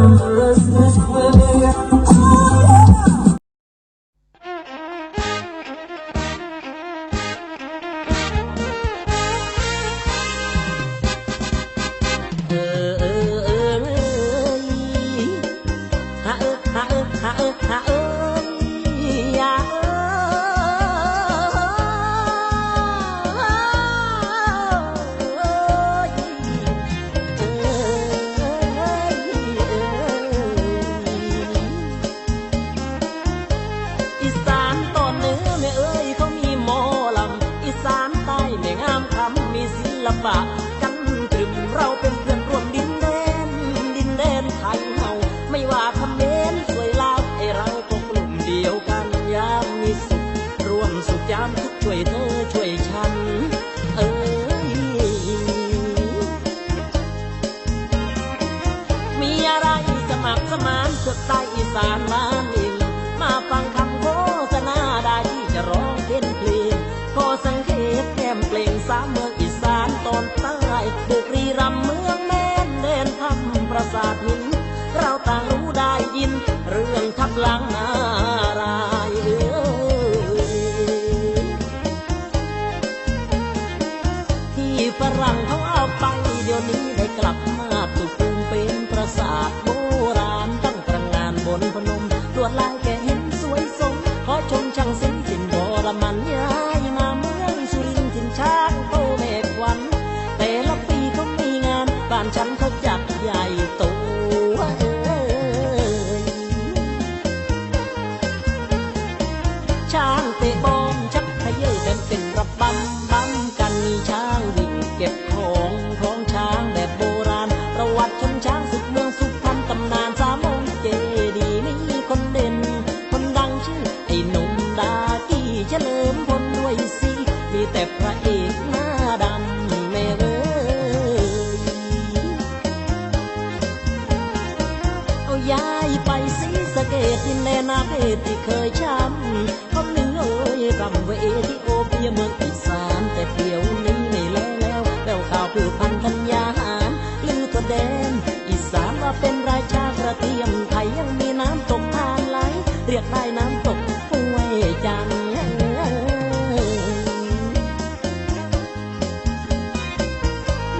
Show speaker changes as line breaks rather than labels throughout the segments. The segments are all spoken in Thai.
Restless you. ระบะกันตรึมเราเป็นเพื่อนร่วมดินแดน ดินแดนไทยเฮาไม่ว่าคำเมนสวยลาวไอเราก็กลุ่มเดียวกันยามมีสุขร่วมสุขยามทุกช่วยเธอช่วยฉัน เอ้ยมีอะไรสมัครสมานสุดใต้อีสานมา เราต่างรู้ได้ยิน เรื่องทับหลังนารายเอ้ยที่ฝรั่งเขาเอาไปเดี๋ยวนี้ได้กลับมาตุกุงเป็นประสาท ที่เคยช้ำเขาหนึ่งเอ้ยรำเวที่โอเปียเมืองอีสานแต่เดี๋ยวนี้ไม่แล้วแล้วแล้วข่าวพือพันธัญญาหารลือตัวแดนอีสานว่าเป็นราชากระเทียมไทยยังมีน้ำตกทานไหลเรียกได้น้ำตกห้วยจันทร์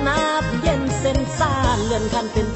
น้ำเย็นเส้นซ่านเลื่อนขั้นเป็น